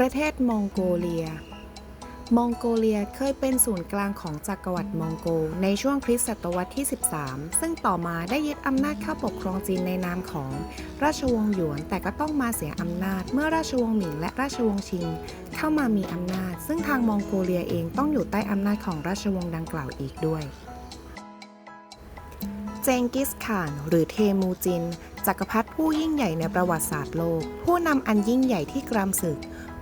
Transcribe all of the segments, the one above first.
ประเทศมองโกเลีย มองโกเลียเคยเป็นศูนย์กลางของจักรวรรดิมองโกในช่วงคริสตศตวรรษที่ 13 ซึ่งต่อมาได้ยึดอำนาจเข้าปกครองจีนในนามของราชวงศ์หยวน แต่ก็ต้องมาเสียอำนาจเมื่อราชวงศ์หมิงและราชวงศ์ชิง เข้ามามีอำนาจ ซึ่งทางมองโกเลียเองต้องอยู่ใต้อำนาจของราชวงศ์ดังกล่าวอีกด้วยเจงกิสข่าน หรือเทมูจิน จักรพรรดิผู้ยิ่งใหญ่ในประวัติศาสตร์โลก ผู้นำอันยิ่งใหญ่ที่กรามศึก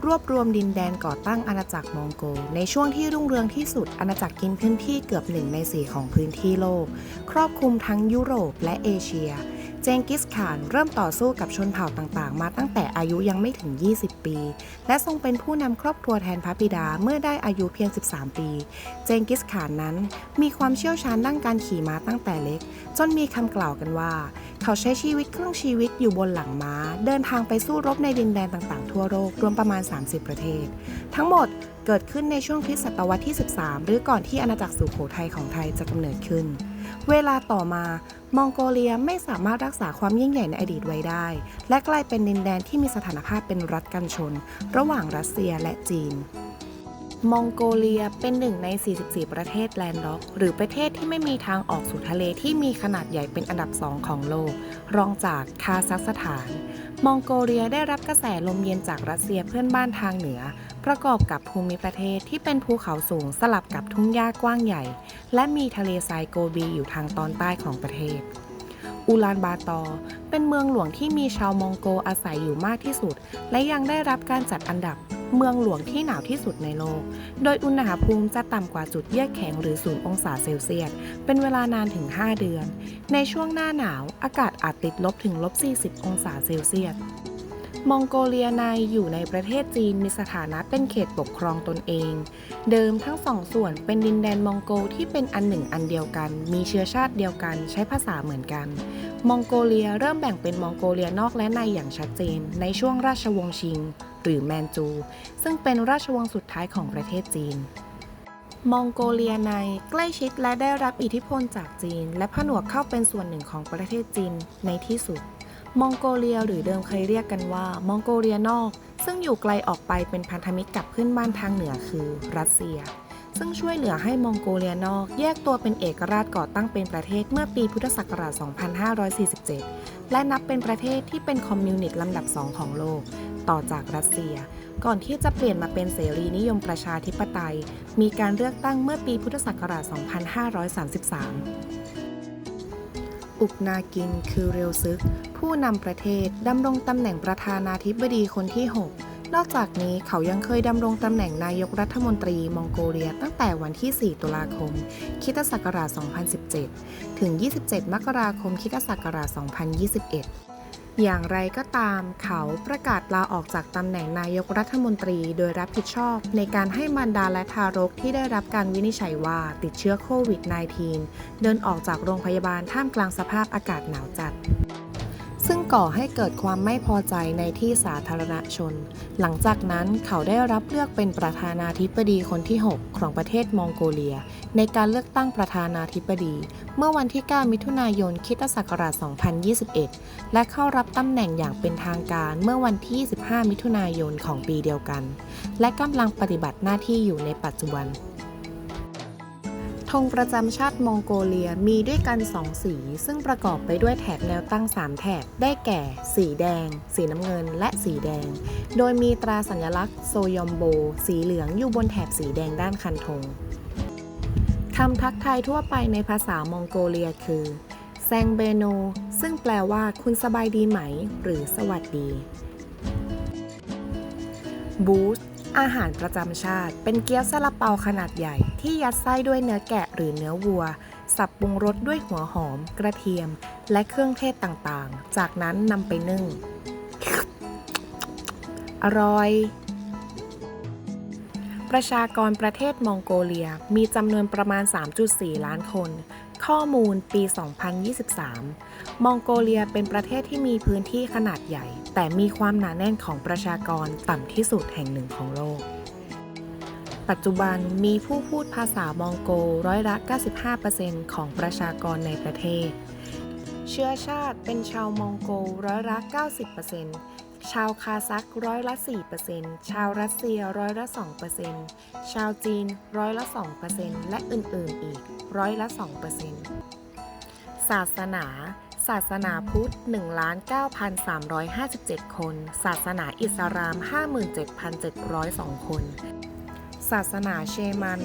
รวบรวมดินแดนก่อตั้งอาณาจักรมองโก ในช่วงที่รุ่งเรืองที่สุดอาณาจักรกินพื้นที่เกือบหนึ่งในสี่ของพื้นที่โลก ครอบคลุมทั้งยุโรปและเอเชีย เจงกิสข่านเริ่มต่อสู้กับชนเผ่าต่างๆ มาตั้งแต่อายุยังไม่ถึง 20 ปี และทรงเป็นผู้นำครอบครัวแทนพระบิดาเมื่อได้อายุเพียง 13 ปี เจงกิสข่านนั้นมีความเชี่ยวชาญด้านการขี่ม้าตั้งแต่เล็ก จนมีคำกล่าวกันว่า เขาใช้ชีวิตครึ่งชีวิตอยู่บนหลังม้า เดินทางไปสู้รบในดินแดนต่างๆ ทั่วโลกรวมประมาณ 30 ประเทศ ทั้งหมด เกิดขึ้นในช่วงคริสตศตวรรษที่ 13 หรือก่อนที่อาณาจักรสุโขทัยของไทยจะกำเนิดขึ้น เวลาต่อมามองโกเลียไม่สามารถรักษาความยิ่งใหญ่ในอดีตไว้ได้ และกลายเป็นดินแดนที่มีสถานภาพเป็นรัฐกันชน ระหว่างรัสเซียและจีน มองโกเลียเป็นหนึ่งใน 44 ประเทศแลนด์ล็อก หรือประเทศที่ไม่มีทางออกสู่ทะเลที่มีขนาดใหญ่เป็นอันดับสองของโลก รองจากคาซัคสถาน มองโกเลียได้รับกระแสลมเย็นจากรัสเซียเพื่อนบ้านทางเหนือ ประกอบกับภูมิประเทศที่เป็นภูเขาสูงสลับกับทุ่งหญ้ากว้างใหญ่ และมีทะเลทรายโกบีอยู่ทางตอนใต้ของประเทศอูลานบาตอเป็นเมืองหลวงที่มีชาวมองโกอาศัยอยู่มากที่สุด และยังได้รับการจัดอันดับ เมืองหลวงที่หนาวที่สุดในโลก โดยอุณหภูมิจะต่ำกว่าจุดเยือกแข็งหรือ 0 องศาเซลเซียส เป็นเวลานานถึง 5 เดือน ในช่วงหน้าหนาวอากาศอาจติดลบถึงลบ 40 องศาเซลเซียส มองโกเลียในอยู่ในประเทศจีนมีสถานะเป็นเขตปกครองตนเอง เดิมทั้งสองส่วนเป็นดินแดนมองโกที่เป็นอันหนึ่งอันเดียวกัน มีเชื้อชาติเดียวกัน ใช้ภาษาเหมือนกัน มองโกเลียเริ่มแบ่งเป็นมองโกเลียนอกและในอย่างชัดเจน ในช่วงราชวงศ์ชิง หรือแมนจู ซึ่งเป็นราชวงศ์สุดท้ายของประเทศจีนมองโกเลียในใกล้ชิดและได้รับอิทธิพลจากจีน และผนวกเข้าเป็นส่วนหนึ่งของประเทศจีนในที่สุด มองโกเลียหรือเดิมเคยเรียกกันว่ามองโกเลียนอก ซึ่งอยู่ไกลออกไปเป็นพันธมิตรกับเพื่อนบ้านทางเหนือคือรัสเซีย ซึ่งช่วยเหลือให้มองโกเลียนอก แยกตัวเป็นเอกราชก่อตั้งเป็นประเทศเมื่อปีพุทธศักราช 2547 และนับเป็นประเทศที่เป็นคอมมิวนิสต์ลำดับสองของโลก ต่อจากรัสเซีย ก่อนที่จะเปลี่ยนมาเป็นเสรีนิยมประชาธิปไตย มีการเลือกตั้งเมื่อปีพุทธศักราช 2533 อุกนากิน คือเรียวซึก ผู้นำประเทศดำรงตำแหน่งประธานาธิบดีคนที่ 6 นอกจากนี้เขายังเคยดำรงตำแหน่งนายกรัฐมนตรีมองโกเลียตั้งแต่วันที่ 4 ตุลาคม คิตศักราช 2017 ถึง 27 มกราคม คิตศักราช 2021 อย่างไรก็ตามเขาประกาศลาออกจากตำแหน่งนายกรัฐมนตรีโดยรับผิดชอบ ในการให้มารดาและทารกที่ได้รับการวินิจฉัยว่าติดเชื้อโควิด -19 เดินออกจากโรงพยาบาลท่ามกลางสภาพอากาศหนาวจัด ก่อให้เกิดความไม่พอใจในที่สาธารณชน หลังจากนั้นเขาได้รับเลือกเป็นประธานาธิบดีคนที่ 6 ของประเทศมองโกเลีย ในการเลือกตั้งประธานาธิบดี เมื่อวันที่ 9 มิถุนายนคิตศักราช 2021 และเข้ารับตำแหน่งอย่างเป็นทางการเมื่อวันที่ 25 มิถุนายนของปีเดียวกัน และกำลังปฏิบัติหน้าที่อยู่ในปัจจุบัน ธงประจำชาติมองโกเลียมีด้วยกัน 2 สี ซึ่งประกอบไปด้วยแถบแนวตั้ง 3 แถบ ได้แก่ สีแดง สีน้ำเงิน และสีแดง โดยมีตราสัญลักษณ์โซยอมโบ สีเหลืองอยู่บนแถบสีแดงด้านคันธงคำทักทายทั่วไปในภาษามองโกเลียคือแซงเบโน ซึ่งแปลว่าคุณสบายดีไหม หรือสวัสดี บูสอาหารประจำชาติ เป็นเกี๊ยวซาลาเปาขนาดใหญ่ ที่ยัดไส้ด้วยเนื้อแกะหรือเนื้อวัว สับปรุงรสด้วยหัวหอม กระเทียม และเครื่องเทศต่างๆ จากนั้นนำไปนึ่ง อร่อย ประชากรประเทศมองโกเลียมีจำนวนประมาณ 3.4 ล้านคน ข้อมูลปี 2023 มองโกเลียเป็นประเทศที่มีพื้นที่ขนาดใหญ่ แต่มีความหนาแน่นของประชากรต่ำที่สุดแห่งหนึ่งของโลก ปัจจุบันมีผู้พูดภาษามองโกร้อยละ 95%ของประชากรในประเทศ เชื้อชาติเป็นชาวมองโกร้อยละ 90%ชาวคาซักร้อยละ 4%ชาวรัสเซียร้อยละ 2%ชาวจีนร้อยละ 2%และอื่นๆอีกร้อยละ 2%ศาสนาศาสนาพุทธ 1,9,357 คน ศาสนาอิสลาม 57,702 คน ศาสนาเชมัน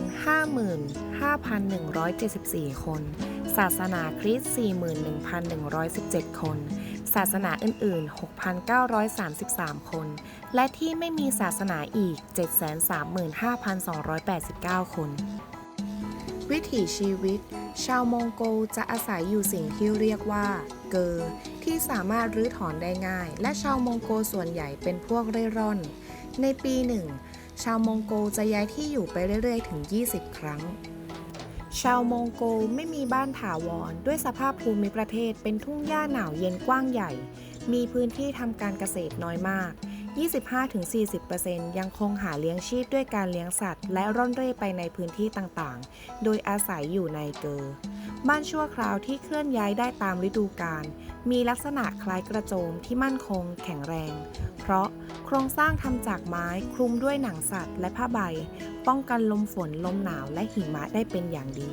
55,174 คน ศาสนาคริสต์ 41,117 คน ศาสนาอื่นๆ 6,933 คน และที่ไม่มีศาสนาอีก 735,289 คน วิถีชีวิต ชาวมองโกจะอาศัยอยู่สิ่งที่เรียกว่า เกอร์ที่สามารถรื้อถอนได้ง่าย และชาวมองโกส่วนใหญ่เป็นพวกเร่ร่อน ในปีหนึ่ง ชาวมองโกจะย้ายที่อยู่ไปเรื่อยๆ ถึง 20 ครั้ง ชาวมองโกไม่มีบ้านถาวร ด้วยสภาพภูมิประเทศเป็นทุ่งหญ้าหนาวเย็นกว้างใหญ่ มีพื้นที่ทำการเกษตรน้อยมาก 25-40%ยังคงหาเลี้ยงชีพด้วยการเลี้ยงสัตว์ และร่อนเร่ไปในพื้นที่ต่างๆ โดยอาศัยอยู่ในเกอ บ้านชั่วคราวที่เคลื่อนย้ายได้ตามฤดูกาลมีลักษณะคล้ายกระโจมที่มั่นคงแข็งแรง เพราะโครงสร้างทำจากไม้คลุมด้วยหนังสัตว์และผ้าใบ ป้องกันลมฝนลมหนาวและหิมะได้เป็นอย่างดี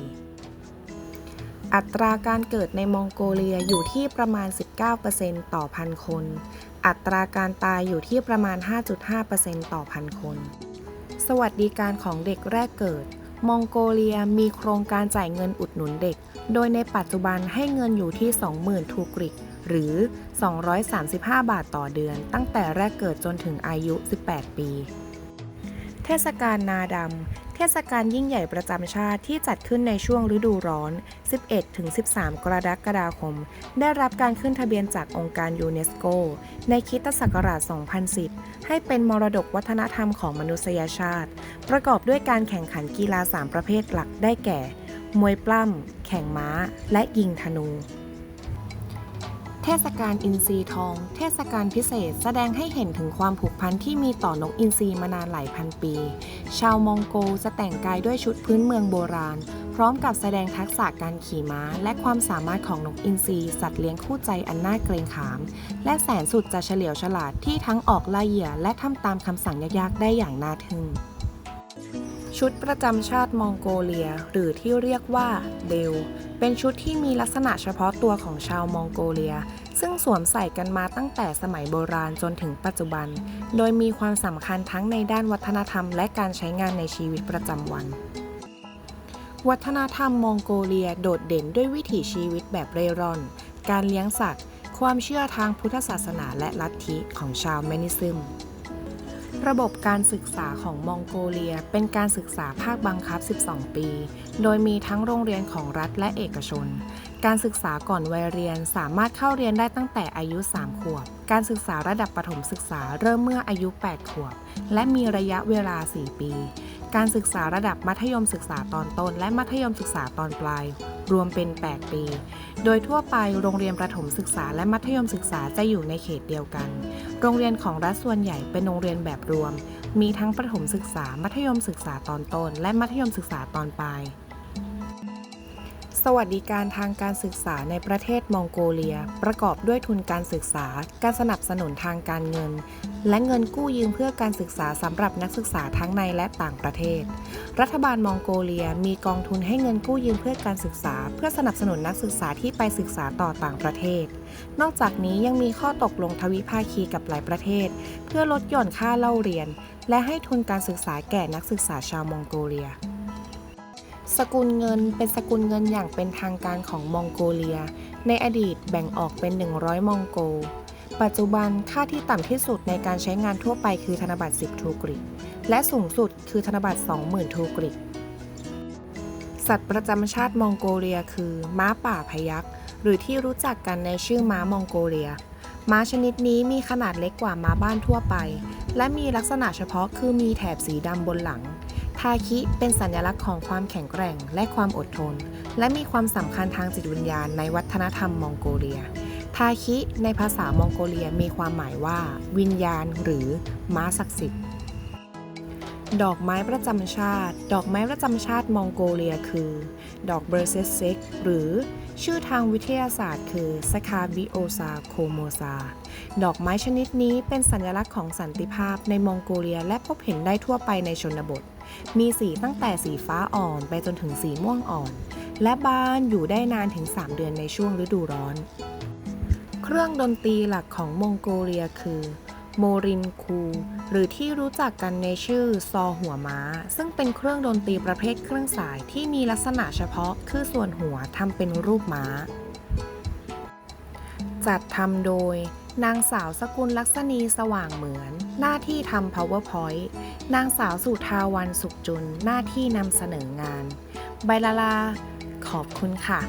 อัตราการเกิดในมองโกเลียอยู่ที่ประมาณ 19%ต่อพันคน อัตราการตายอยู่ที่ประมาณ 5.5%ต่อพันคน สวัสดิการของเด็กแรกเกิด มองโกเลียมีโครงการจ่ายเงินอุดหนุนเด็ก โดยในปัจจุบันให้เงินอยู่ที่ 20,000 ทูกริก หรือ 235 บาทต่อเดือน ตั้งแต่แรกเกิดจนถึงอายุ 18 ปี เทศกาลนาดำ เทศกาลยิ่งใหญ่ประจำชาติที่จัดขึ้นในช่วงฤดูร้อน 11-13 กรกฎาคม ได้รับการขึ้นทะเบียนจากองค์การยูเนสโก ในคริสตศักราช 2010 ให้เป็นมรดกวัฒนธรรมของมนุษยชาติ ประกอบด้วยการแข่งขันกีฬา 3 ประเภทหลักได้แก่ มวยปล้ำ แข่งม้า และยิงธนู เทศกาลอินทรีทอง เทศกาลพิเศษแสดงให้เห็นถึงความผูกพันที่มีต่อนกอินทรีมานานหลายพันปี ชาวมองโกจะแต่งกายด้วยชุดพื้นเมืองโบราณ พร้อมกับแสดงทักษะการขี่ม้า และความสามารถของนกอินทรีสัตว์เลี้ยงคู่ใจอันน่าเกรงขาม และแสนสุดจะเฉลียวฉลาดที่ทั้งออกล่าเหยื่อและทำตามคำสั่งยากๆได้อย่างน่าทึ่ง ชุดประจำชาติมองโกเลีย หรือที่เรียกว่าเดล เป็นชุดที่มีลักษณะเฉพาะตัวของชาวมองโกเลีย ซึ่งสวมใส่กันมาตั้งแต่สมัยโบราณจนถึงปัจจุบัน โดยมีความสำคัญทั้งในด้านวัฒนธรรมและการใช้งานในชีวิตประจำวัน วัฒนธรรมมองโกเลียโดดเด่นด้วยวิถีชีวิตแบบเร่ร่อน การเลี้ยงสัตว์ ความเชื่อทางพุทธศาสนาและลัทธิของชาวแมนิซึม ระบบการศึกษาของมองโกเลีย เป็นการศึกษาภาคบังคับ 12 ปี โดยมีทั้งโรงเรียนของรัฐและเอกชน การศึกษาก่อนวัยเรียนสามารถเข้าเรียนได้ตั้งแต่อายุ 3 ขวบ การศึกษาระดับประถมศึกษาเริ่มเมื่ออายุ 8 ขวบ และมีระยะเวลา 4 ปี การศึกษาระดับมัธยมศึกษาตอนต้น และมัธยมศึกษาตอนปลาย รวมเป็น 8 ปี โดยทั่วไปโรงเรียนประถมศึกษาและมัธยมศึกษาจะอยู่ในเขตเดียวกัน โรงเรียนของรัฐส่วนใหญ่เป็นโรงเรียนแบบรวม มีทั้งประถมศึกษา มัธยมศึกษาตอนต้น และมัธยมศึกษาตอนปลาย สวัสดิการทางการศึกษาในประเทศมองโกเลีย ประกอบด้วยทุนการศึกษา การสนับสนุนทางการเงิน และเงินกู้ยืมเพื่อการศึกษาสำหรับนักศึกษาทั้งในและต่างประเทศ รัฐบาลมองโกเลียมีกองทุนให้เงินกู้ยืมเพื่อการศึกษา เพื่อสนับสนุนนักศึกษาที่ไปศึกษาต่อต่างประเทศ นอกจากนี้ยังมีข้อตกลงทวิภาคีกับหลายประเทศ เพื่อลดหย่อนค่าเล่าเรียน และให้ทุนการศึกษาแก่นักศึกษาชาวมองโกเลีย สกุลเงินเป็นสกุลเงินอย่างเป็นทางการของมองโกเลีย ในอดีตแบ่งออกเป็น 100 มองโก ปัจจุบันค่าที่ต่ำที่สุดในการใช้งานทั่วไปคือธนบัตร 10 ทูกริก และสูงสุดคือธนบัตร 20,000 ทูกริก สัตว์ประจำชาติมองโกเลียคือ ม้าป่าพยักหรือที่รู้จักกันในชื่อม้ามองโกเลีย ม้าชนิดนี้มีขนาดเล็กกว่าม้าบ้านทั่วไป และมีลักษณะเฉพาะคือมีแถบสีดำบนหลังาคิเป็นสัญลักษณ์ของความแข็งแกร่งและความอดทน และมีความสำคัญทางจิตวิญญาณในวัฒนธรรมมองโกเลีย ทาคิในภาษามองโกเลียมีความหมายว่า วิญญาณ หรือม้าศักดิ์สิทธิ์ ดอกไม้ประจำชาติ ดอกไม้ประจำชาติมองโกเลียคือ ดอกเบอร์เซสเซกหรือชื่อทางวิทยาศาสตร์คือสคาบิโอซาโคโมซา ดอกไม้ชนิดนี้เป็นสัญลักษณ์ของสันติภาพในมองโกเลียและพบเห็นได้ทั่วไปในชนบท มีสีตั้งแต่สีฟ้าอ่อนไปจนถึงสีม่วงอ่อน และบานอยู่ได้นานถึง 3 เดือนในช่วงฤดูร้อน เครื่องดนตรีหลักของมองโกเลียคือโมรินคู หรือที่รู้จักกันในชื่อซอหัวม้า ซึ่งเป็นเครื่องดนตรีประเภทเครื่องสายที่มีลักษณะเฉพาะคือส่วนหัวทำเป็นรูปม้า จัดทำโดย นางสาวสกุลลักษณีสว่างเหมือน หน้าที่ทำ powerpoint นางสาวสุทาวันสุขจุนหน้าที่นำเสนองาน ใบลาลา ขอบคุณค่ะ